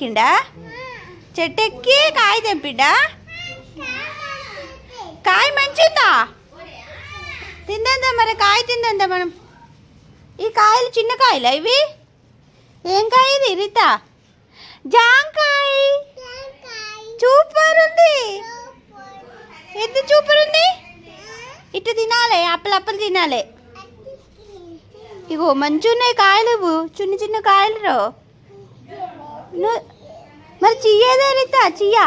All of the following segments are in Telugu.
ఎక్కిండా చెట్టు ఎక్కి కాయ తెంపిండా? కాయ మంచిదా తిందా మరి? కాయ తిందా మనం? ఈ కాయలు చిన్న కాయలా ఇవి? ఏం కాయ ఇది రిత? జాంకాయ. సూపర్ ఉంది ఎంత సూపర్ ఉంది ఇటు తినాలి అప్పలు అప్పలు తినాలి. ఇగో మంచి ఉన్నాయి కాయలు ఇవ్వు. చిన్న చిన్న కాయలు రో. మరి చియ్యేదే రిత? చియ్యా?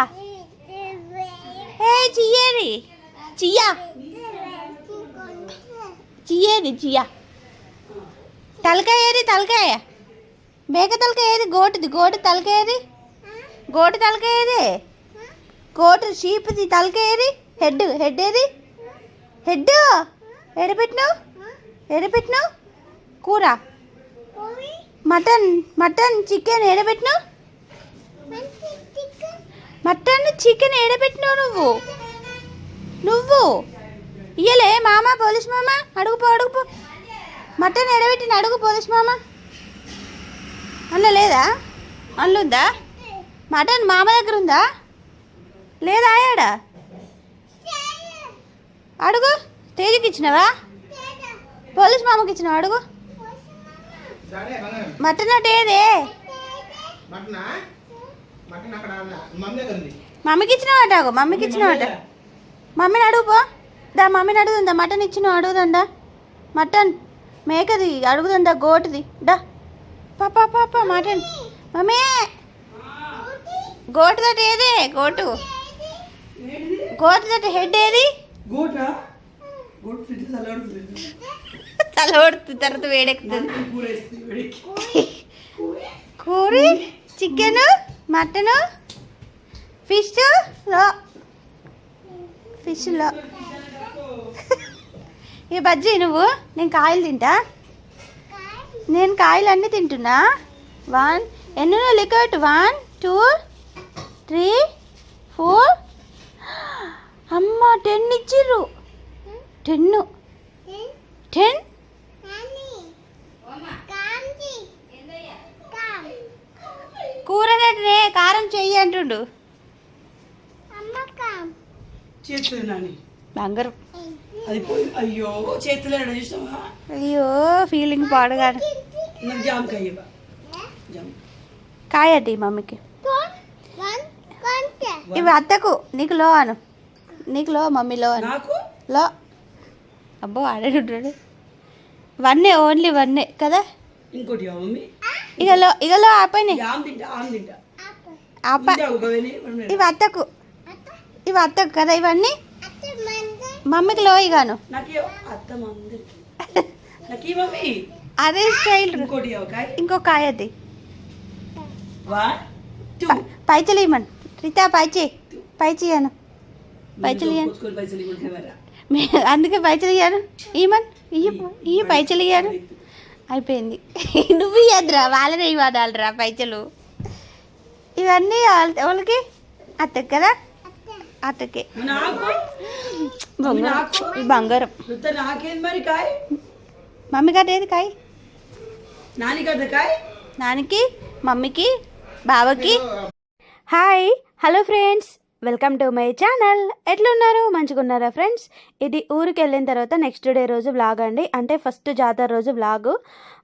ఏ చియ్యేది. చియ్యా. చియ్యేది చియ్యా. తలకాయ ఏది తలకాయ. మేక తలకాయ ఏది గోటుది. గోటు తలకాయ ఏది గోటు తలకాయ ఏది గోటు షీప్ది తలకాయ ఏది హెడ్ హెడ్ ఏది హెడ్ ఎడపెట్టినావు ఎడపెట్టినావు కూర. మటన్. మటన్ చికెన్ ఎడబెట్టినావు మటన్ చికెన్ ఎడబెట్టినావు నువ్వు? నువ్వు? ఇయ్యలే మామ పోలీస్ మామ అడుగుపో అడుగుపో మటన్ ఎడబెట్టిన అడుగు పోలీస్ మామ. అందులో లేదా మటన్ మామ దగ్గర ఉందా లేదా ఆయాడా? అడుగు. తేజకి ఇచ్చినావా? పోలీస్ మామకి ఇచ్చినావా? అడుగు. మటన్ అంటే ఏదే? మమ్మీకి ఇచ్చినావట అగో మమ్మీకి ఇచ్చినావట మమ్మీని అడుగుపో దా మమ్మీని అడుగుతుందా మటన్ ఇచ్చినావు అడుగుదండా. మటన్ మేకది అడుగుతుందా గోటుది. డా పాపా పాప మటన్. మమ్మీ. గోటు. దట ఏదే? గోటు. గోటు దట హెడ్ ఏది తల పడుతుంది తర్వాత వేడెక్కుతుంది. కూర? చికెన్? మటను? ఫిష్లో. ఫిష్లో ఈ బజ్జీ నువ్వు? నేను కాయలు తింటా. నేను కాయలు అన్నీ తింటున్నా. వన్ ఎన్ని లికట్ వన్ టూ త్రీ ఫోర్ అమ్మ టెన్ ఇచ్చిర్రు. టెన్ టెన్ కూర రే కారం చెయ్యి అంటుండు చేతులు నాని. బంగారం. అది పోయి అయ్యో చేతులు ఎడ చూసావా అయ్యో ఫీలింగ్ జామకాయ. జామ కాయటి మమ్మీకి. ఇవి అత్తకు నీకు లో అను. నీకు లో మమ్మీ లో అను. నాకు? లో. అబ్బో ఆడాడు వన్నే ఓన్లీ వన్నే కదా? ఇంకోటి ఇక లో ఇక లో ఆపని. ఇవి అత్తకు. ఇవి అత్తకు కదా ఇవన్నీ? మమ్మీకి లో ఇగాను నాకు ఇవ్వ. అత్త మందిరికి నాకు ఈ మమ్మీ. అదే స్టైల్. ఇవ్వ కాయ టూ పైచలు ఇవ్వమను. రీతా పైచి. పైచి ఇయ్యను. మీ- అందుకే పైచలు ఇయ్యాను. ఈమన్ ఇయ్య ఇయ్య పైచలు ఇయ్యాను. అయిపోయింది. నువ్వు ఇయ్యద్దురా. వాళ్ళనే ఇవ్వడాలరా పైచలు. ఇవన్నీ వాళ్ళ- వాళ్ళకి అత్తకి కదా? అత్తకి. బంగారం. మమ్మీ గట్ట ఏది కాయ? నాని కదా కాయ? నాన్నకి మమ్మీకి బావకి. Hi hello friends. Welcome to my channel. ఎట్లున్నారు? మంచిగా ఉన్నారా ఫ్రెండ్స్? ఇది ఊరికి వెళ్ళిన తర్వాత నెక్స్ట్ డే రోజు బ్లాగ్ అండి. అంటే ఫస్ట్ జాతర రోజు వ్లాగ్.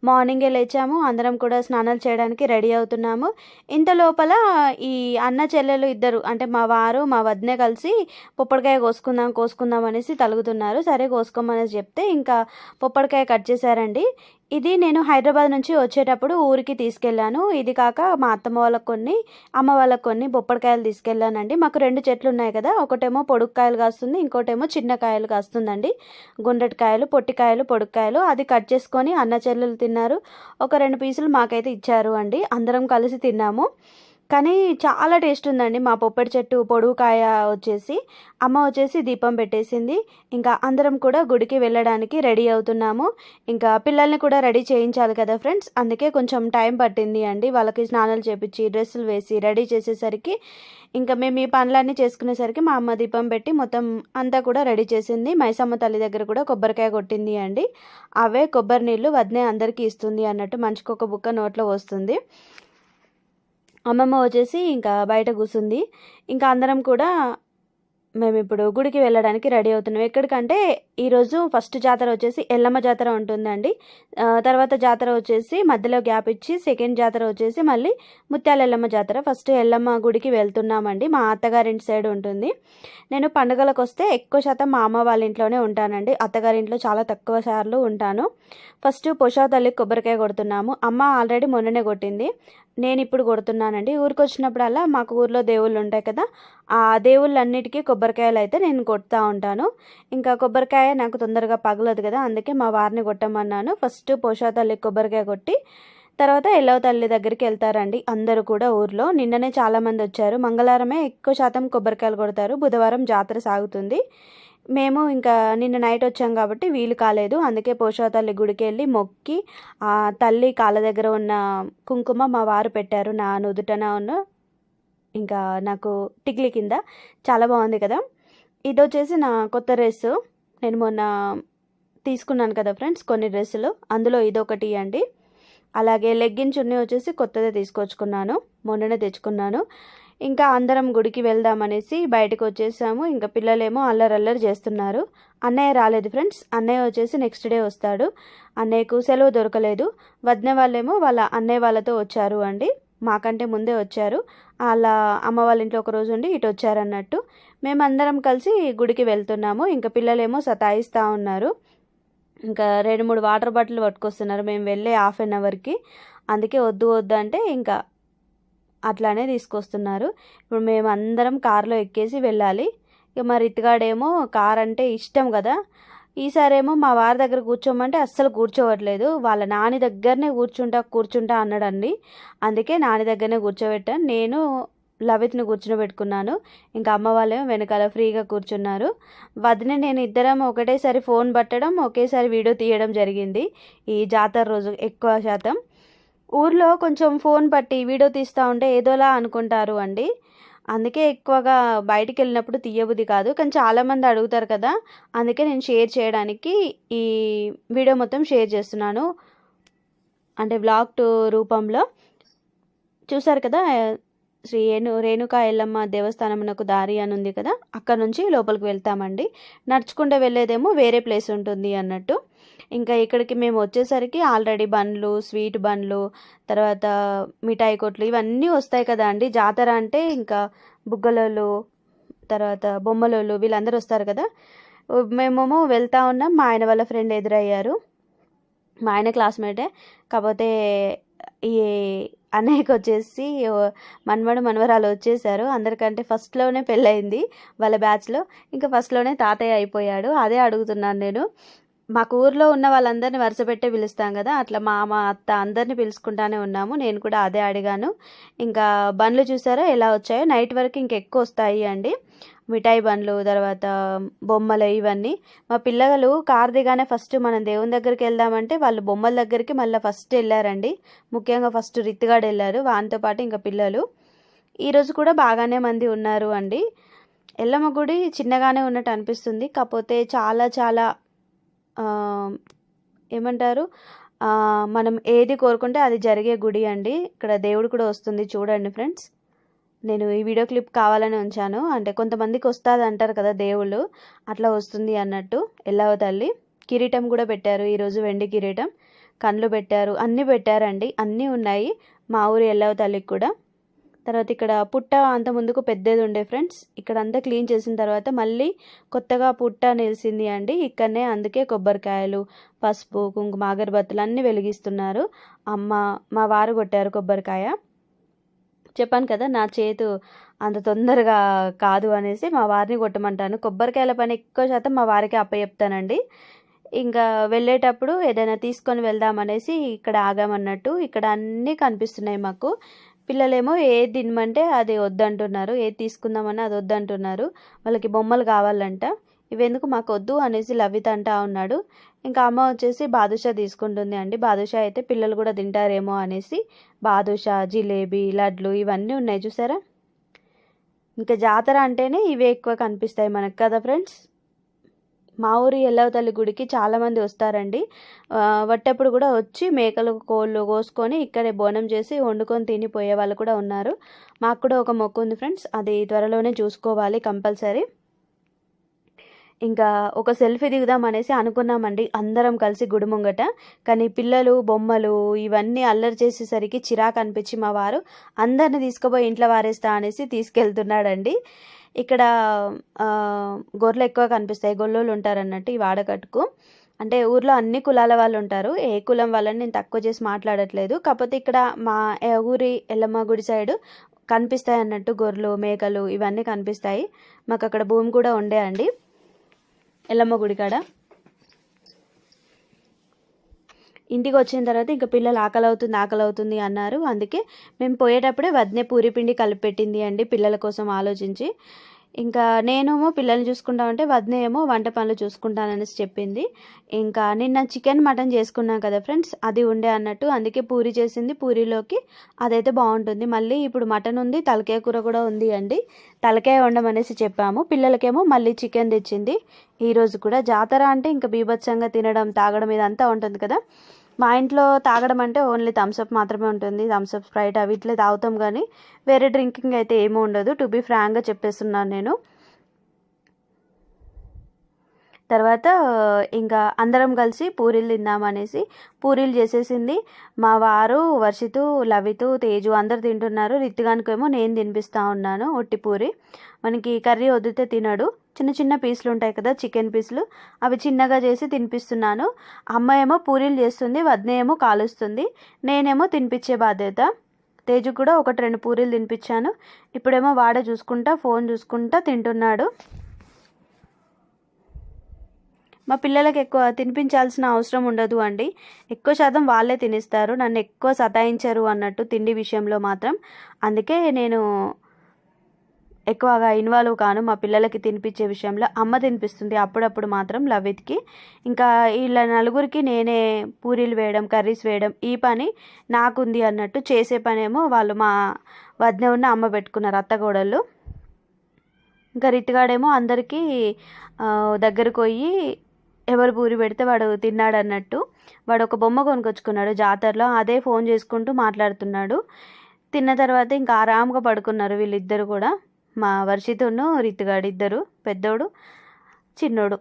మార్నింగే లేచాము. అందరం కూడా స్నానాలు చేయడానికి రెడీ అవుతున్నాము. ఇంత లోపల ఈ అన్న చెల్లెలు ఇద్దరు అంటే మా వారు మా వదినే కలిసి పొప్పడికాయ కోసుకుందాం కోసుకుందాం అనేసి తలుగుతున్నారు. సరే కోసుకోమనేసి చెప్తే ఇంకా పొప్పడికాయ కట్ చేశారండి. ఇది నేను హైదరాబాద్ నుంచి వచ్చేటప్పుడు ఊరికి తీసుకెళ్ళాను. ఇది కాక మా అత్తమ్మ వాళ్ళకి కొన్ని అమ్మ వాళ్ళకి కొన్ని బొప్పడికాయలు తీసుకెళ్ళానండి. మాకు రెండు చెట్లు ఉన్నాయి కదా ఒకటేమో పొడుక్కాయలు కాస్తుంది ఇంకోటేమో చిన్న కాయలు కాస్తుందండి. గుండ్రటికాయలు పొట్టికాయలు పొడుక్కాయలు అది కట్ చేసుకొని అన్న చెల్లెలు తిన్నారు. ఒక రెండు పీసులు మాకైతే ఇచ్చారు అండి. అందరం కలిసి తిన్నాము. కానీ చాలా టేస్ట్ ఉందండి. మా పొప్పటి చెట్టు పొడుగుకాయ వచ్చేసి అమ్మ వచ్చేసి దీపం పెట్టేసింది. ఇంకా అందరం కూడా గుడికి వెళ్ళడానికి రెడీ అవుతున్నాము. ఇంకా పిల్లల్ని కూడా రెడీ చేయించాలి కదా ఫ్రెండ్స్. అందుకే కొంచెం టైం పట్టింది అండి. వాళ్ళకి స్నానాలు చేపించి డ్రెస్సులు వేసి రెడీ చేసేసరికి ఇంకా మేము ఈ పనులన్నీ చేసుకునేసరికి మా అమ్మ దీపం పెట్టి మొత్తం అంతా కూడా రెడీ చేసింది. మైసమ్మ తల్లి దగ్గర కూడా కొబ్బరికాయ కొట్టింది అండి. అవే కొబ్బరి నీళ్ళు వదినే అందరికీ ఇస్తుంది అన్నట్టు మంచికి ఒక బుక్క నోట్లో వస్తుంది. అమ్మమ్మ వచ్చేసి ఇంకా బయట కూర్చుంది ఇంకా అందరం కూడా మేము ఇప్పుడు గుడికి వెళ్ళడానికి రెడీ అవుతున్నాం. ఎక్కడికంటే ఈరోజు ఫస్ట్ జాతర వచ్చేసి ఎల్లమ్మ జాతర ఉంటుందండి. తర్వాత జాతర వచ్చేసి మధ్యలో గ్యాప్ ఇచ్చి సెకండ్ జాతర వచ్చేసి మళ్ళీ ముత్యాల ఎల్లమ్మ జాతర. ఫస్ట్ ఎల్లమ్మ గుడికి వెళ్తున్నామండి. మా అత్తగారింటి సైడ్ ఉంటుంది. నేను పండుగలకు వస్తే ఎక్కువ శాతం మా అమ్మ వాళ్ళ ఇంట్లోనే ఉంటానండి. అత్తగారింట్లో చాలా తక్కువ సార్లు ఉంటాను. ఫస్ట్ పొషా తల్లికి కొబ్బరికాయ కొడుతున్నాము. అమ్మ ఆల్రెడీ మొన్ననే కొట్టింది. నేను ఇప్పుడు కొడుతున్నానండి. ఊరికి వచ్చినప్పుడల్లా మాకు ఊర్లో దేవుళ్ళు ఉంటాయి కదా ఆ దేవుళ్ళన్నిటికీ కొబ్బరికాయలు అయితే నేను కొడుతూ ఉంటాను. ఇంకా కొబ్బరికాయ నాకు తొందరగా పగలదు కదా అందుకే మా వారిని కొట్టమన్నాను. ఫస్ట్ పోషా తల్లి కొబ్బరికాయ కొట్టి తర్వాత ఎల్లవ తల్లి దగ్గరికి వెళ్తారండి అందరూ కూడా ఊర్లో. నిన్ననే చాలామంది వచ్చారు మంగళవారమే ఎక్కువ శాతం కొబ్బరికాయలు కొడతారు. బుధవారం జాతర సాగుతుంది. మేము ఇంకా నిన్న నైట్ వచ్చాం కాబట్టి వీలు కాలేదు. అందుకే పోషవతల్లి గుడికి వెళ్ళి మొక్కి ఆ తల్లి కాళ్ళ దగ్గర ఉన్న కుంకుమ మా వారు పెట్టారు. నా నుదుటన ఉన్న ఇంకా నాకు టిక్లీ కింద. చాలా బాగుంది కదా. ఇది వచ్చేసి నా కొత్త డ్రెస్. నేను మొన్న తీసుకున్నాను కదా ఫ్రెండ్స్ కొన్ని డ్రెస్సులు. అందులో ఇదొకటి అండి. అలాగే లెగ్గిన్ చున్నీ వచ్చేసి కొత్తదే తీసుకొచ్చుకున్నాను. మొన్ననే తెచ్చుకున్నాను. ఇంకా అందరం గుడికి వెళ్దామనేసి బయటకు వచ్చేసాము ఇంకా పిల్లలేమో అల్లరి అల్లరి చేస్తున్నారు. అన్నయ్య రాలేదు ఫ్రెండ్స్. అన్నయ్య వచ్చేసి నెక్స్ట్ డే వస్తాడు. అన్నయ్యకు సెలవు దొరకలేదు. వదిన వాళ్ళేమో వాళ్ళ అన్నయ్య వాళ్ళతో వచ్చారు అండి. మాకంటే ముందే వచ్చారు. వాళ్ళ అమ్మ వాళ్ళ ఇంట్లో ఒక రోజు ఉండి ఇటు వచ్చారన్నట్టు. మేమందరం కలిసి గుడికి వెళ్తున్నాము. ఇంకా పిల్లలేమో సతాయిస్తూ ఉన్నారు. ఇంకా రెండు మూడు వాటర్ బాటిల్ పట్టుకొస్తున్నారు. మేము వెళ్ళే హాఫ్ అన్ అవర్కి. అందుకే వద్దు వద్దు అంటే ఇంకా అట్లానే తీసుకొస్తున్నారు. ఇప్పుడు మేము అందరం కారులో ఎక్కేసి వెళ్ళాలి. ఇక మా రితిగాడేమో కార్ అంటే ఇష్టం కదా. ఈసారేమో మా వారి దగ్గర కూర్చోమంటే అస్సలు కూర్చోవట్లేదు. వాళ్ళ నాని దగ్గరనే కూర్చుంటా కూర్చుంటా అన్నాడండి. అందుకే నాని దగ్గరనే కూర్చోబెట్టాను. నేను లవిత్ని కూర్చోబెట్టుకున్నాను ఇంకా అమ్మ వాళ్ళేమో వెనకాల ఫ్రీగా కూర్చున్నారు. వదిన నేను ఇద్దరం ఒకటేసారి ఫోన్ పట్టడం ఒకేసారి వీడియో తీయడం జరిగింది. ఈ జాతర రోజు ఎక్కువ శాతం. ఊర్లో కొంచెం ఫోన్ పట్టి వీడియో తీస్తూ ఉంటే ఏదోలా అనుకుంటారు అండి. అందుకే ఎక్కువగా బయటికి వెళ్ళినప్పుడు తీయబుద్ధి కాదు. కానీ చాలామంది అడుగుతారు కదా అందుకే నేను షేర్ చేయడానికి ఈ వీడియో మొత్తం షేర్ చేస్తున్నాను. అంటే బ్లాగ్ టు రూపంలో. చూసారు కదా శ్రీ రేణు రేణుకా ఎల్లమ్మ దేవస్థానమునకు దారి అని ఉంది కదా అక్కడ నుంచి లోపలికి వెళ్తామండి. నడుచుకుంటూ వెళ్ళేదేమో వేరే ప్లేస్ ఉంటుంది అన్నట్టు. ఇంకా ఇక్కడికి మేము వచ్చేసరికి ఆల్రెడీ బండ్లు స్వీట్ బండ్లు తర్వాత మిఠాయి కొట్లు ఇవన్నీ వస్తాయి కదా అండి. జాతర అంటే ఇంకా బుగ్గలోళ్ళు తర్వాత బొమ్మలోళ్ళు వీళ్ళందరూ వస్తారు కదా. మేమేమో వెళ్తా ఉన్నాం. మా ఆయన వాళ్ళ ఫ్రెండ్ ఎదురయ్యారు. మా ఆయన క్లాస్మేటే. కాకపోతే ఈ అన్నయ్యకి వచ్చేసి మన్మడు మనవరాలు వచ్చేసారు. అందరికంటే ఫస్ట్లోనే పెళ్ళయింది వాళ్ళ బ్యాచ్లో ఇంకా ఫస్ట్లోనే తాతయ్య అయిపోయాడు. అదే అడుగుతున్నాను నేను. మాకు ఊర్లో ఉన్న వాళ్ళందరినీ వరుస పెట్టే పిలుస్తాం కదా. అట్లా మామ అత్త అందరినీ పిలుచుకుంటానే ఉన్నాము. నేను కూడా అదే అడిగాను. ఇంకా బండ్లు చూసారా? ఎలా వచ్చాయో? నైట్ వరకు ఇంకెక్కువ వస్తాయి అండి. మిఠాయి బండ్లు తర్వాత బొమ్మలు ఇవన్నీ. మా పిల్లలు కార్ దిగానే ఫస్ట్ మనం దేవుని దగ్గరికి వెళ్దామంటే వాళ్ళు బొమ్మల దగ్గరికి మళ్ళీ ఫస్ట్ వెళ్ళారండి. ముఖ్యంగా ఫస్ట్ రిత్తిగాడు వెళ్ళారు. వానితో పాటు ఇంకా పిల్లలు. ఈరోజు కూడా బాగానే మంది ఉన్నారు అండి. ఎల్లమ్మ గుడి చిన్నగానే ఉన్నట్టు అనిపిస్తుంది. కాకపోతే చాలా చాలా ఏమంటారు? మనం ఏది కోరుకుంటే అది జరిగే గుడి అండి. ఇక్కడ దేవుడు కూడా వస్తుంది చూడండి ఫ్రెండ్స్. నేను ఈ వీడియో క్లిప్ కావాలని ఉంచాను. అంటే కొంతమందికి వస్తుంది అంటారు కదా దేవుళ్ళు. అట్లా వస్తుంది అన్నట్టు. ఎల్లవ తల్లి కిరీటం కూడా పెట్టారు. ఈరోజు వెండి కిరీటం. కళ్ళు పెట్టారు. అన్నీ పెట్టారండి. అన్నీ ఉన్నాయి. మా ఊరు ఎల్లవ తల్లికి కూడా. తర్వాత ఇక్కడ పుట్ట అంత ముందుకు పెద్దది ఉండే ఫ్రెండ్స్. ఇక్కడ అంతా క్లీన్ చేసిన తర్వాత మళ్ళీ కొత్తగా పుట్ట నిలిచింది అండి. ఇక్కడనే అందుకే కొబ్బరికాయలు పసుపు కుంకుమ అగరబత్తులు అన్నీ వెలిగిస్తున్నారు. అమ్మ మా వారు కొట్టారు కొబ్బరికాయ. చెప్పాను కదా నా చేతు అంత తొందరగా కాదు అనేసి మా వారిని కొట్టమంటాను. కొబ్బరికాయల పని ఎక్కువ శాతం మా వారికి అప్పచెప్తానండి ఇంకా వెళ్ళేటప్పుడు ఏదైనా తీసుకొని వెళ్దామనేసి ఇక్కడ ఆగామన్నట్టు ఇక్కడ అన్నీ కనిపిస్తున్నాయి మాకు. పిల్లలేమో ఏది తినమంటే అది వద్దంటున్నారు ఏది తీసుకుందామని అది వద్దంటున్నారు. వాళ్ళకి బొమ్మలు కావాలంట. ఇవెందుకు మాకు వద్దు అనేసి లవిత అంటా ఉన్నాడు. ఇంకా అమ్మ వచ్చేసి బాదుషా తీసుకుంటుంది అండి. బాదుషా అయితే పిల్లలు కూడా తింటారేమో అనేసి బాదుషా జిలేబీ లడ్లు ఇవన్నీ ఉన్నాయి చూసారా? ఇంకా జాతర అంటేనే ఇవే ఎక్కువ కనిపిస్తాయి మనకు కదా ఫ్రెండ్స్? మా ఊరి ఎల్లవతల్లి గుడికి చాలామంది వస్తారండి. వట్టప్పుడు కూడా వచ్చి మేకలు కోళ్ళు కోసుకొని ఇక్కడే బోనం చేసి వండుకొని తిని పోయే వాళ్ళు కూడా ఉన్నారు. మాకు కూడా ఒక మొక్కు ఉంది ఫ్రెండ్స్. అది త్వరలోనే చూసుకోవాలి కంపల్సరీ. ఇంకా ఒక సెల్ఫీ దిగుదాం అనేసి అనుకున్నామండి. అందరం కలిసి గుడి ముంగట. కానీ పిల్లలు బొమ్మలు ఇవన్నీ అల్లరి చేసేసరికి చిరాకు అనిపించి మా వారు అందరిని తీసుకుపోయి ఇంట్లో వారేస్తా అనేసి తీసుకెళ్తున్నాడండి. ఇక్కడ గొర్రెలు ఎక్కువ కనిపిస్తాయి. గొల్లోళ్ళు ఉంటారు అన్నట్టు ఈ వాడకట్టుకు. అంటే ఊర్లో అన్ని కులాల వాళ్ళు ఉంటారు. ఏ కులం వాళ్ళని నేను తక్కువ చేసి మాట్లాడట్లేదు. కాకపోతే ఇక్కడ మా ఊరి ఎల్లమ్మ గుడి సైడు కనిపిస్తాయి అన్నట్టు గొర్రెలు మేకలు ఇవన్నీ కనిపిస్తాయి. మాకు అక్కడ భూమి కూడా ఉండే అండి. ఎల్లమ్మ గుడి కాడ. ఇంటికి వచ్చిన తర్వాత ఇంకా పిల్లలు ఆకలి అవుతుంది ఆకలి అవుతుంది అన్నారు. అందుకే మేము పోయేటప్పుడే వదినే పూరి పిండి కలిపి పెట్టింది అండి పిల్లల కోసం ఆలోచించి. ఇంకా నేనేమో పిల్లల్ని చూసుకుంటా ఉంటే వద్నే ఏమో వంట పనులు చూసుకుంటాననేసి చెప్పింది. ఇంకా నిన్న చికెన్ మటన్ చేసుకున్నాం కదా ఫ్రెండ్స్ అది ఉండే అన్నట్టు. అందుకే పూరి చేసింది పూరిలోకి అదైతే బాగుంటుంది. మళ్ళీ ఇప్పుడు మటన్ ఉంది తలకాయ కూర కూడా ఉంది అండి. తలకాయ వండమనేసి చెప్పాము. పిల్లలకేమో మళ్ళీ చికెన్ తెచ్చింది. ఈరోజు కూడా జాతర అంటే ఇంకా బీభత్సంగా తినడం తాగడం ఇదంతా ఉంటుంది కదా. మా ఇంట్లో తాగడం అంటే ఓన్లీ థమ్స్అప్ మాత్రమే ఉంటుంది. థమ్స్అప్ స్ప్రైట్ అవి ఇట్లే తాగుతాం కానీ వేరే డ్రింకింగ్ అయితే ఏమీ ఉండదు. టు బీ ఫ్రాంక్గా చెప్పేస్తున్నాను నేను. తర్వాత ఇంకా అందరం కలిసి పూరీలు తిందామనేసి పూరీలు చేసేసింది. మా వారు వర్షితు లవితు తేజు అందరు తింటున్నారు. రిత్తిగానికేమో నేను తినిపిస్తా ఉన్నాను ఒట్టి పూరి. మనకి కర్రీ వదిలితే తినడు. చిన్న చిన్న పీసులు ఉంటాయి కదా చికెన్ పీసులు. అవి చిన్నగా చేసి తినిపిస్తున్నాను. అమ్మ ఏమో పూరీలు చేస్తుంది వదిన ఏమో కాలుస్తుంది. నేనేమో తినిపించే బాధ్యత. తేజు కూడా ఒకటి రెండు పూరీలు తినిపించాను. ఇప్పుడేమో వాడ చూసుకుంటా ఫోన్ చూసుకుంటా తింటున్నాడు. మా పిల్లలకు ఎక్కువ తినిపించాల్సిన అవసరం ఉండదు అండి. ఎక్కువ శాతం వాళ్ళే తినిస్తారు. నన్ను ఎక్కువ సతాయించరు అన్నట్టు తిండి విషయంలో మాత్రం. అందుకే నేను ఎక్కువగా ఇన్వాల్వ్ కాను మా పిల్లలకి తినిపించే విషయంలో అమ్మ తినిపిస్తుంది. అప్పుడప్పుడు మాత్రం లవిత్కి ఇంకా వీళ్ళ నలుగురికి నేనే పూరీలు వేయడం కర్రీస్ వేయడం ఈ పని నాకుంది అన్నట్టు చేసే పనేమో వాళ్ళు మా వద్ద ఉన్న అమ్మ పెట్టుకున్నారు అత్తగోడళ్ళు ఇంకా రితిగాడేమో అందరికీ దగ్గరకు పోయి ఎవరు పూరి పెడితే వాడు తిన్నాడు అన్నట్టు. వాడు ఒక బొమ్మ కొనుకొచ్చుకున్నాడు జాతరలో. అదే ఫోన్ చేసుకుంటూ మాట్లాడుతున్నాడు. తిన్న తర్వాత ఇంకా ఆరాముగా పడుకున్నారు వీళ్ళిద్దరు కూడా. మా వర్షితును రితిగాడు ఇద్దరు పెద్దోడు చిన్నోడు.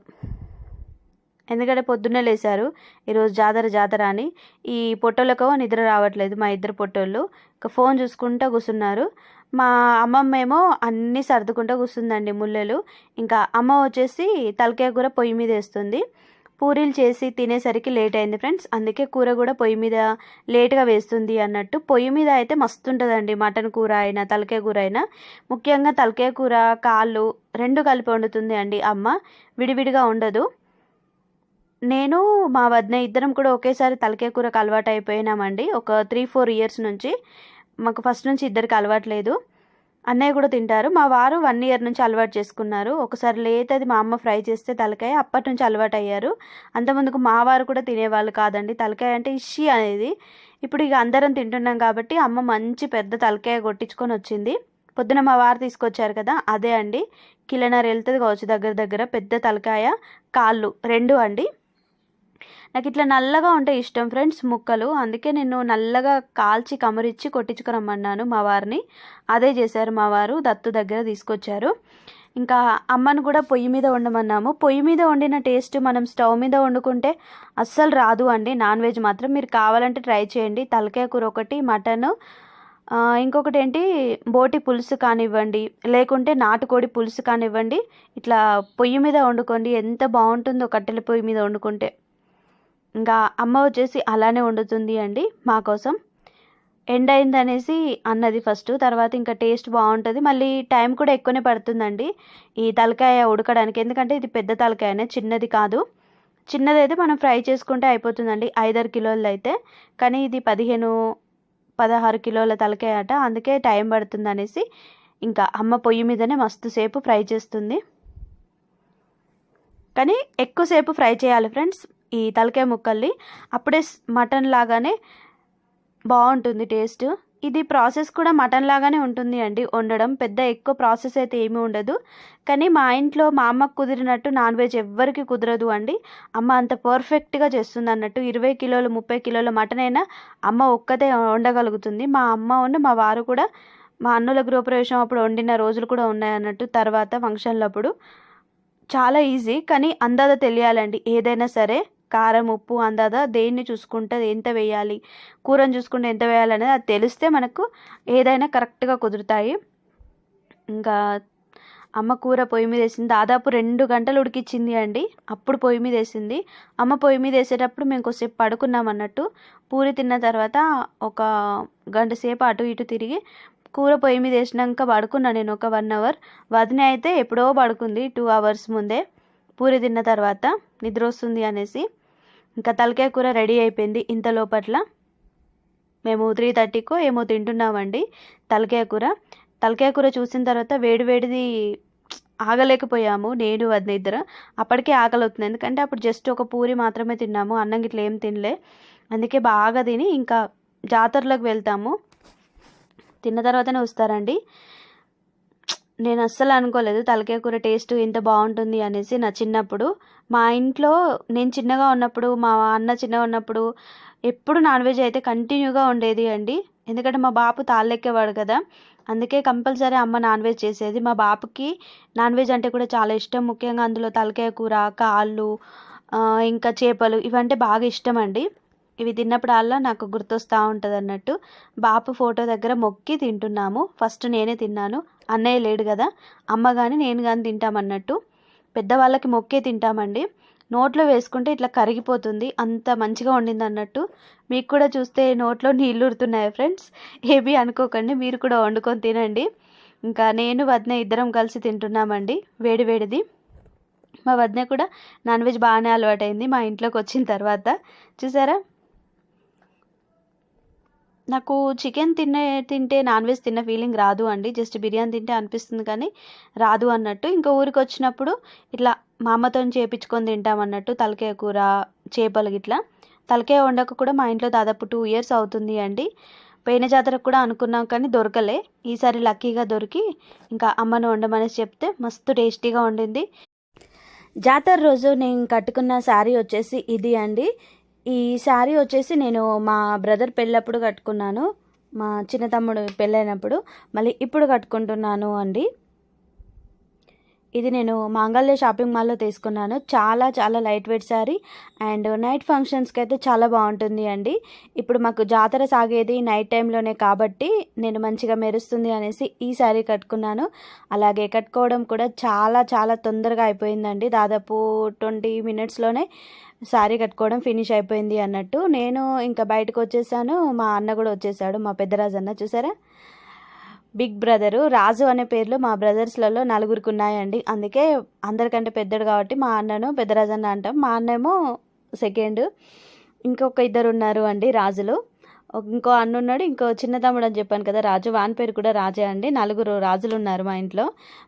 ఎందుకంటే పొద్దున్నే లేశారు ఈరోజు జాతర జాతర అని. ఈ పొట్టోళ్ళకో నిద్ర రావట్లేదు మా ఇద్దరు పొట్టోళ్ళు. ఇక ఫోన్ చూసుకుంటూ కూర్చున్నారు. మా అమ్మమ్మ ఏమో అన్నీ సర్దుకుంటూ కూర్చుందండి ముల్లెలు. ఇంకా అమ్మ వచ్చేసి తలకాయ కూర పొయ్యి మీద వేస్తుంది. పూరీలు చేసి తినేసరికి లేట్ అయింది ఫ్రెండ్స్ అందుకే కూర కూడా పొయ్యి మీద లేట్గా వేస్తుంది అన్నట్టు. పొయ్యి మీద అయితే మస్తు ఉంటుందండి మటన్ కూర అయినా తలకాయ కూర అయినా. ముఖ్యంగా తలకాయ కూర కాళ్ళు రెండు కలిపి వండుతుంది అండి అమ్మ. విడివిడిగా ఉండదు. నేను మా వదిన ఇద్దరం కూడా ఒకేసారి తలకాయ కూరకు అలవాటు అయిపోయినామండి. ఒక త్రీ ఫోర్ ఇయర్స్ నుంచి. మాకు ఫస్ట్ నుంచి ఇద్దరికి అలవాట్లేదు అన్నయ్య కూడా తింటారు. మా వారు వన్ ఇయర్ నుంచి అలవాటు చేసుకున్నారు. ఒకసారి లేతది మా అమ్మ ఫ్రై చేస్తే తలకాయ అప్పటి నుంచి అలవాటు అయ్యారు. అంతకుముందుకు మా వారు కూడా తినేవాళ్ళు కాదండి. తలకాయ అంటే ఇషి అనేది. ఇప్పుడు ఇక అందరం తింటున్నాం కాబట్టి అమ్మ మంచి పెద్ద తలకాయ కొట్టించుకొని వచ్చింది. పొద్దున మా వారు తీసుకొచ్చారు కదా అదే అండి. కిలోన్నర వెళ్తుంది కావచ్చు దగ్గర దగ్గర పెద్ద తలకాయ కాళ్ళు రెండు అండి. నాకు ఇట్లా నల్లగా ఉంటే ఇష్టం ఫ్రెండ్స్ ముక్కలు. అందుకే నేను నల్లగా కాల్చి కమరిచ్చి కొట్టించుకురమ్మన్నాను మా వారిని. అదే చేశారు మా వారు దత్తు దగ్గర తీసుకొచ్చారు. ఇంకా అమ్మను కూడా పొయ్యి మీద వండమన్నాము. పొయ్యి మీద వండిన టేస్ట్ మనం స్టవ్ మీద వండుకుంటే అస్సలు రాదు అండి. నాన్ వెజ్ మాత్రం మీరు కావాలంటే ట్రై చేయండి. తలకాయ కూర ఒకటి మటన్. ఇంకొకటి ఏంటి? బోటి పులుసు కానివ్వండి లేకుంటే నాటుకోడి పులుసు కానివ్వండి. ఇట్లా పొయ్యి మీద వండుకోండి. ఎంత బాగుంటుందో కట్టెల పొయ్యి మీద వండుకుంటే. ఇంకా అమ్మ వచ్చేసి అలానే వండుతుంది అండి మా కోసం. ఎండ్ అయిందనేసి అన్నది ఫస్ట్ తర్వాత ఇంకా టేస్ట్ బాగుంటుంది. మళ్ళీ టైం కూడా ఎక్కువనే పడుతుందండి ఈ తలకాయ ఉడకడానికి. ఎందుకంటే ఇది పెద్ద తలకాయనే చిన్నది కాదు. చిన్నదైతే మనం ఫ్రై చేసుకుంటే అయిపోతుందండి ఐదారు కిలోలు అయితే కానీ ఇది పదిహేను పదహారు కిలోల తలకాయ అట అందుకే టైం పడుతుంది అనేసి ఇంకా అమ్మ పొయ్యి మీదనే మస్తు సేపు ఫ్రై చేస్తుంది. కానీ ఎక్కువసేపు ఫ్రై చేయాలి ఫ్రెండ్స్. ఈ తలకాయ ముక్కల్ని అప్పుడే మటన్ లాగానే బాగుంటుంది టేస్ట్. ఇది ప్రాసెస్ కూడా మటన్ లాగానే ఉంటుంది అండి. వండడం పెద్ద ఎక్కువ ప్రాసెస్ అయితే ఏమీ ఉండదు. కానీ మా ఇంట్లో మా అమ్మకు కుదిరినట్టు నాన్ వెజ్ ఎవ్వరికి కుదరదు అండి. అమ్మ అంత పర్ఫెక్ట్గా చేస్తుంది అన్నట్టు ఇరవై కిలోలు ముప్పై కిలోల మటన్ అయినా అమ్మ ఒక్కతే వండగలుగుతుంది. మా అమ్మ ఉన్న మా వారు కూడా మా అన్నుల గృహప్రవేశం అప్పుడు వండిన రోజులు కూడా ఉన్నాయన్నట్టు తర్వాత ఫంక్షన్లప్పుడు. చాలా ఈజీ కానీ అందాద తెలియాలండి. ఏదైనా సరే కారం ఉప్పు అందాద దేన్ని చూసుకుంటే ఎంత వేయాలి కూరని చూసుకుంటే ఎంత వేయాలి అనేది అది తెలిస్తే మనకు ఏదైనా కరెక్ట్గా కుదురుతాయి. ఇంకా అమ్మ కూర పొయ్యి మీద వేసింది. దాదాపు రెండు గంటలు ఉడికిచ్చింది అండి. అప్పుడు పొయ్యి మీద వేసింది. అమ్మ పొయ్యి మీద వేసేటప్పుడు మేము కొద్దిసేపు పడుకున్నాం అన్నట్టు. పూరి తిన్న తర్వాత ఒక గంట సేపు అటు ఇటు తిరిగి కూర పొయ్యి మీద వేసినాక పడుకున్నా నేను ఒక వన్ అవర్. వదిన అయితే ఎప్పుడో పడుకుంది టూ అవర్స్ ముందే. పూరి తిన్న తర్వాత నిద్ర వస్తుంది అనేసి. ఇంకా తలకాయ కూర రెడీ అయిపోయింది. ఇంత లోపట్ల మేము త్రీ థర్టీకో ఏమో తింటున్నామండి తలకాయ కూర. తలకాయ కూర చూసిన తర్వాత వేడి వేడిది ఆగలేకపోయాము. నేను వదిన ఇద్దరు. అప్పటికే ఆకలి అవుతుంది ఎందుకంటే అప్పుడు జస్ట్ ఒక పూరి మాత్రమే తిన్నాము. అన్నం గిట్ల ఏం తినలే. అందుకే బాగా తిని ఇంకా జాతరలోకి వెళ్తాము. తిన్న తర్వాతనే వస్తారండి. నేను అస్సలు అనుకోలేదు తలకాయ కూర టేస్ట్ ఇంత బాగుంటుంది అనేసి నా చిన్నప్పుడు. మా ఇంట్లో నేను చిన్నగా ఉన్నప్పుడు మా అన్న చిన్నగా ఉన్నప్పుడు ఎప్పుడు నాన్ వెజ్ అయితే కంటిన్యూగా ఉండేది అండి. ఎందుకంటే మా బాపు తాళ్ళెక్కేవాడు కదా. అందుకే కంపల్సరీ అమ్మ నాన్ వెజ్ చేసేది. మా బాపుకి నాన్ వెజ్ అంటే కూడా చాలా ఇష్టం. ముఖ్యంగా అందులో తలకాయ కూర కాళ్ళు ఇంకా చేపలు ఇవంటే బాగా ఇష్టం అండి. ఇవి తిన్నప్పుడల్లా నాకు గుర్తొస్తూ ఉంటుంది అన్నట్టు బాపు ఫోటో దగ్గర మొక్కి తింటున్నాము. ఫస్ట్ నేనే తిన్నాను. అన్నయ్య లేడు కదా అమ్మ కానీ నేను కానీ తింటామన్నట్టు. పెద్దవాళ్ళకి మొక్కే తింటామండి. నోట్లో వేసుకుంటే ఇట్లా కరిగిపోతుంది అంత మంచిగా వండింది అన్నట్టు మీకు కూడా చూస్తే నోట్లో నీళ్ళు ఉడుతున్నాయి ఫ్రెండ్స్? ఏబీ అనుకోకండి మీరు కూడా వండుకొని తినండి. ఇంకా నేను వదిన ఇద్దరం కలిసి తింటున్నామండి వేడి వేడిది. మా వదిన కూడా నాన్ వెజ్ బాగానే అలవాటైంది మా ఇంట్లోకి వచ్చిన తర్వాత. చూసారా? నాకు చికెన్ తినే తింటే నాన్ వెజ్ తిన్న ఫీలింగ్ రాదు అండి. జస్ట్ బిర్యానీ తింటే అనిపిస్తుంది కానీ రాదు అన్నట్టు. ఇంకా ఊరికి వచ్చినప్పుడు ఇట్లా మా అమ్మతో చేపించుకొని తింటాం అన్నట్టు తలకాయ కూర చేపలు గిట్లా. తలకాయ వండక కూడా మా ఇంట్లో దాదాపు టూ ఇయర్స్ అవుతుంది అండి. పోయిన జాతరకు కూడా అనుకున్నాం కానీ దొరకలే. ఈసారి లక్కీగా దొరికి ఇంకా అమ్మను వండమనేసి చెప్తే మస్తు టేస్టీగా వండింది. జాతర రోజు నేను కట్టుకున్న శారీ వచ్చేసి ఇది అండి. ఈ శారీ వచ్చేసి నేను మా బ్రదర్ పెళ్ళప్పుడు కట్టుకున్నాను. మా చిన్న తమ్ముడు పెళ్ళైనప్పుడు. మళ్ళీ ఇప్పుడు కట్టుకుంటున్నాను అండి. ఇది నేను మాంగళ్య షాపింగ్ మాల్లో తీసుకున్నాను. చాలా చాలా light weight sari. And night ఫంక్షన్స్కి అయితే చాలా బాగుంటుంది అండి. ఇప్పుడు మాకు జాతర సాగేది నైట్ టైంలోనే కాబట్టి నేను మంచిగా మెరుస్తుంది అనేసి ఈ శారీ కట్టుకున్నాను. అలాగే కట్టుకోవడం కూడా చాలా చాలా తొందరగా అయిపోయిందండి. దాదాపు ట్వంటీ మినిట్స్లోనే శారీ కట్టుకోవడం ఫినిష్ అయిపోయింది అన్నట్టు. నేను ఇంకా బయటకు వచ్చేసాను. మా అన్న కూడా వచ్చేసాడు మా పెద్దరాజు అన్న చూసారా? బిగ్ బ్రదరు రాజు అనే పేర్లు మా బ్రదర్స్లలో నలుగురికి ఉన్నాయండి అందుకే అందరికంటే పెద్దడు కాబట్టి మా అన్నను పెద్దరాజు అన్న అంటాం. మా అన్నేమో సెకండ్. ఇంకొక ఇద్దరు ఉన్నారు అండి రాజులు. ఇంకో అన్న ఉన్నాడు ఇంకో చిన్న తమ్ముడు అని చెప్పాను కదా రాజు. వాని పేరు కూడా రాజే అండి. నలుగురు రాజులు ఉన్నారు మా ఇంట్లో.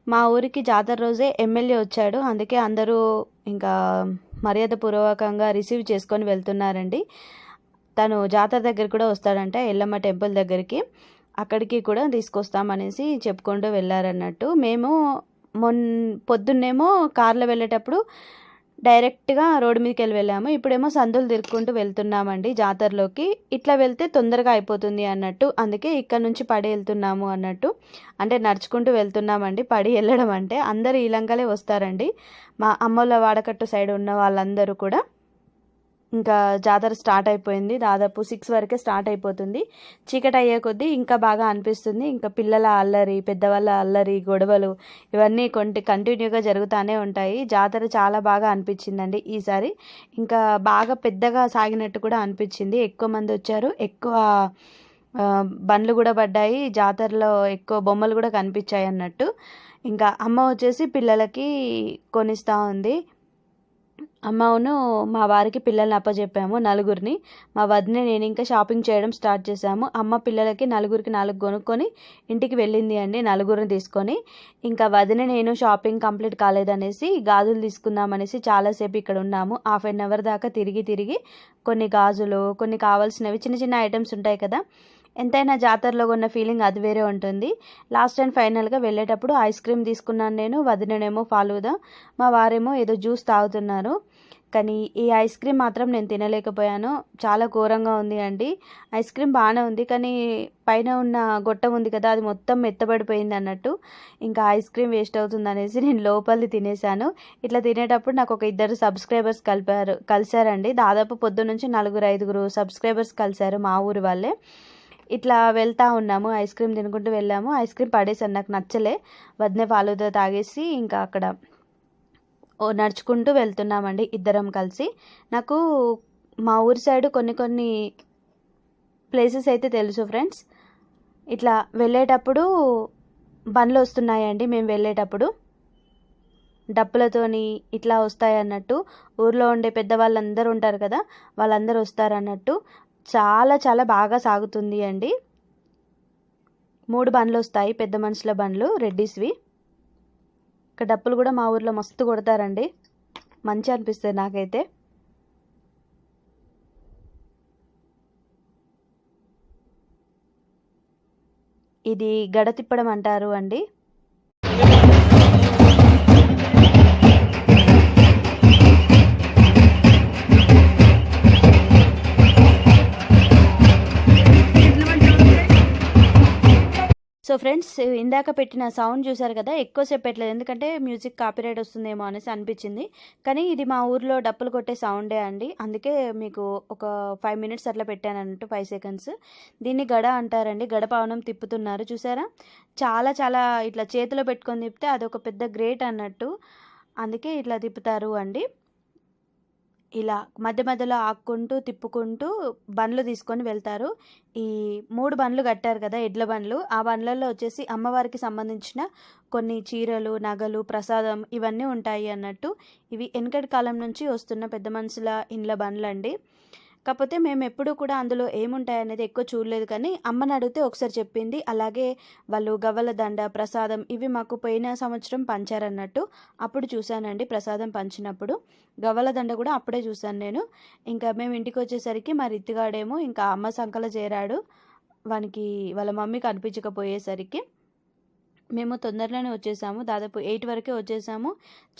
మా ఊరికి జాతర రోజే ఎమ్మెల్యే వచ్చాడు. అందుకే అందరూ ఇంకా మర్యాదపూర్వకంగా రిసీవ్ చేసుకొని వెళ్తున్నారండి. తను జాతర దగ్గర కూడా వస్తాడంట ఎల్లమ్మ టెంపుల్ దగ్గరికి. అక్కడికి కూడా తీసుకొస్తామనేసి చెప్పుకుంటూ వెళ్ళారన్నట్టు మేము మొన్ పొద్దున్నేమో కార్లో వెళ్ళేటప్పుడు డైరెక్ట్గా రోడ్డు మీదకి వెళ్ళి వెళ్ళాము. ఇప్పుడేమో సందులు తిరుక్కుంటూ వెళ్తున్నామండి జాతరలోకి. ఇట్లా వెళ్తే తొందరగా అయిపోతుంది అన్నట్టు అందుకే ఇక్కడ నుంచి పడి వెళ్తున్నాము అన్నట్టు. అంటే నడుచుకుంటూ వెళ్తున్నామండి. పడి వెళ్ళడం అంటే అందరూ ఈ లంకలే వస్తారండి. మా అమ్మల వాడకట్టు సైడ్ ఉన్న వాళ్ళందరూ కూడా. ఇంకా జాతర స్టార్ట్ అయిపోయింది. దాదాపు సిక్స్ వరకే స్టార్ట్ అయిపోతుంది. చీకటి అయ్యే కొద్దీ ఇంకా బాగా అనిపిస్తుంది. ఇంకా పిల్లల అల్లరి పెద్దవాళ్ళ అల్లరి గొడవలు ఇవన్నీ కొంటి కంటిన్యూగా జరుగుతూనే ఉంటాయి. జాతర చాలా బాగా అనిపించిందండి ఈసారి. ఇంకా బాగా పెద్దగా సాగినట్టు కూడా అనిపించింది. ఎక్కువ మంది వచ్చారు. ఎక్కువ బండ్లు కూడా పడ్డాయి. జాతరలో ఎక్కువ బొమ్మలు కూడా కనిపించాయి అన్నట్టు. ఇంకా అమ్మ వచ్చేసి పిల్లలకి కొనిస్తూ ఉంది. అమ్మను మా వారికి పిల్లల్ని అప్పచెప్పాము నలుగురిని. మా వదిన నేను ఇంకా షాపింగ్ చేయడం స్టార్ట్ చేశాము. అమ్మ పిల్లలకి నలుగురికి నాలుగు కొనుక్కొని ఇంటికి వెళ్ళింది అండి నలుగురిని తీసుకొని. ఇంకా వదిన నేను షాపింగ్ కంప్లీట్ కాలేదనేసి గాజులు తీసుకుందామనేసి చాలాసేపు ఇక్కడ ఉన్నాము. హాఫ్ అన్ అవర్ దాకా తిరిగి తిరిగి కొన్ని గాజులు కొన్ని కావాల్సినవి చిన్న చిన్న ఐటమ్స్ ఉంటాయి కదా ఎంతైనా జాతరలో ఉన్న ఫీలింగ్ అది వేరే ఉంటుంది. లాస్ట్ అండ్ ఫైనల్గా వెళ్ళేటప్పుడు ఐస్ క్రీమ్ తీసుకున్నాను నేను వదిననేమో ఫాలోదా మా వారేమో ఏదో జ్యూస్ తాగుతున్నారు. కానీ ఈ ఐస్ క్రీమ్ మాత్రం నేను తినలేకపోయాను. చాలా ఘోరంగా ఉంది అండి. ఐస్ క్రీమ్ బాగానే ఉంది కానీ పైన ఉన్న గొట్టం ఉంది కదా అది మొత్తం మెత్తబడిపోయింది అన్నట్టు. ఇంకా ఐస్ క్రీమ్ వేస్ట్ అవుతుంది అనేసి నేను లోపలిది తినేసాను ఇట్లా తినేటప్పుడు నాకు ఒక ఇద్దరు సబ్స్క్రైబర్స్ కలిపారు కలిశారండి. దాదాపు పొద్దు నుంచి నలుగురు ఐదుగురు సబ్స్క్రైబర్స్ కలిశారు మా ఊరి వాళ్ళే. ఇట్లా వెళ్తా ఉన్నాము ఐస్ క్రీమ్ తినుకుంటూ వెళ్ళాము. ఐస్ క్రీమ్ పడేసాను నాకు నచ్చలే. వదిన ఫాలుదా తాగేసి ఇంకా అక్కడ నడుచుకుంటూ వెళ్తున్నామండి ఇద్దరం కలిసి. నాకు మా ఊరి సైడ్ కొన్ని కొన్ని ప్లేసెస్ అయితే తెలుసు ఫ్రెండ్స్. ఇట్లా వెళ్ళేటప్పుడు బండ్లు వస్తున్నాయండి మేము వెళ్ళేటప్పుడు. డప్పులతోని ఇట్లా వస్తాయి అన్నట్టు ఊర్లో ఉండే పెద్దవాళ్ళందరూ ఉంటారు కదా వాళ్ళందరూ వస్తారు అన్నట్టు చాలా చాలా బాగా సాగుతుంది అండి. మూడు బండ్లు వస్తాయి పెద్ద మనుషుల బండ్లు రెడ్డిస్వి. ఇక్కడ డప్పులు కూడా మా ఊర్లో మస్తు కొడతారండి. మంచి అనిపిస్తుంది నాకైతే. ఇది గడ తిప్పడం అంటారు అండి. ఫ్రెండ్స్ ఇందాక పెట్టిన సౌండ్ చూసారు కదా ఎక్కువసేపు పెట్టలేదు. ఎందుకంటే మ్యూజిక్ కాపీరైట్ వస్తుందేమో అనేసి అనిపించింది. కానీ ఇది మా ఊర్లో డప్పులు కొట్టే సౌండే అండి. అందుకే మీకు ఒక ఫైవ్ మినిట్స్ అట్లా పెట్టాను అన్నట్టు ఫైవ్ సెకండ్స్. దీన్ని గడ అంటారండి. గడ పవనం తిప్పుతున్నారు. చూసారా? చాలా చాలా ఇట్లా చేతిలో పెట్టుకొని తిప్పితే అది ఒక పెద్ద గ్రేట్ అన్నట్టు. అందుకే ఇట్లా తిప్పుతారు అండి. ఇలా మధ్య మధ్యలో ఆక్కుంటూ తిప్పుకుంటూ బండ్లు తీసుకొని వెళ్తారు. ఈ మూడు బండ్లు కట్టారు కదా ఎడ్ల బండ్లు. ఆ బండ్లలో వచ్చేసి అమ్మవారికి సంబంధించిన కొన్ని చీరలు నగలు ప్రసాదం ఇవన్నీ ఉంటాయి అన్నట్టు. ఇవి వెనకటి కాలం నుంచి వస్తున్న పెద్ద మనుషుల ఇండ్ల బండ్లు అండి కాకపోతే మేము ఎప్పుడూ కూడా అందులో ఏముంటాయి అనేది ఎక్కువ చూడలేదు కానీ అమ్మని అడిగితే ఒకసారి చెప్పింది. అలాగే వాళ్ళు గవ్వల దండ ప్రసాదం ఇవి మాకు పోయిన సంవత్సరం పంచారన్నట్టు అప్పుడు చూశానండి ప్రసాదం పంచినప్పుడు. గవ్వల దండ కూడా అప్పుడే చూశాను నేను. ఇంకా మేము ఇంటికి వచ్చేసరికి మా రిత్తిగాడేమో ఇంకా అమ్మ సంకల చేరాడు. వానికి వాళ్ళ మమ్మీ కనిపించకపోయేసరికి మేము తొందరలోనే వచ్చేసాము. దాదాపు ఎయిట్ వరకే వచ్చేసాము.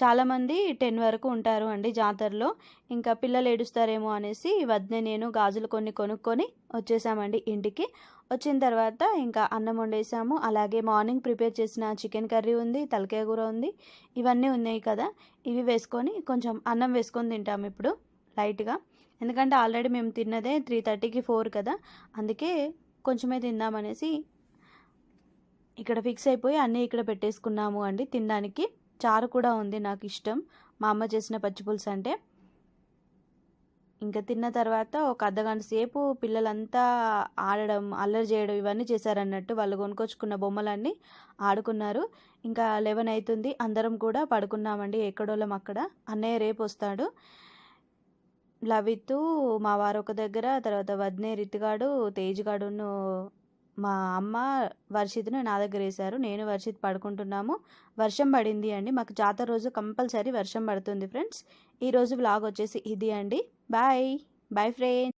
చాలామంది టెన్ వరకు ఉంటారు అండి జాతరలో. ఇంకా పిల్లలు ఏడుస్తారేమో అనేసి వద్దే నేను గాజులు కొన్ని కొనుక్కొని వచ్చేసామండి ఇంటికి. వచ్చిన తర్వాత ఇంకా అన్నం వండేసాము. అలాగే మార్నింగ్ ప్రిపేర్ చేసిన చికెన్ కర్రీ ఉంది తలకాయ కూర ఉంది. ఇవన్నీ ఉన్నాయి కదా. ఇవి వేసుకొని కొంచెం అన్నం వేసుకొని తింటాము ఇప్పుడు లైట్గా. ఎందుకంటే ఆల్రెడీ మేము తిన్నదే త్రీ థర్టీకి ఫోర్ కదా. అందుకే కొంచెమే తిందామనేసి ఇక్కడ ఫిక్స్ అయిపోయి అన్నీ ఇక్కడ పెట్టేసుకున్నాము అండి. తినడానికి చారు కూడా ఉంది నాకు ఇష్టం. మా అమ్మ చేసిన పచ్చిపులుసు అంటే. ఇంకా తిన్న తర్వాత ఒక అర్ధగంట సేపు పిల్లలంతా ఆడడం అల్లరి చేయడం ఇవన్నీ చేశారన్నట్టు వాళ్ళు కొనుక్కొచ్చుకున్న బొమ్మలన్నీ ఆడుకున్నారు. ఇంకా లెవెన్ అవుతుంది అందరం కూడా పడుకున్నామండి. ఎక్కడోళ్ళం అక్కడ. అన్నయ్య రేపు వస్తాడు. లవిత్ మా వారు ఒక దగ్గర తర్వాత వద్నే రితిగాడు తేజ్గాడును మా అమ్మ వర్షిత్ను నా దగ్గర వేశారు. నేను వర్షిత్ పడుకుంటున్నాము. వర్షం పడింది అండి. మాకు జాతర రోజు కంపల్సరీ వర్షం పడుతుంది ఫ్రెండ్స్. ఈరోజు బ్లాగ్ వచ్చేసి ఇది అండి. బాయ్. Bye friends.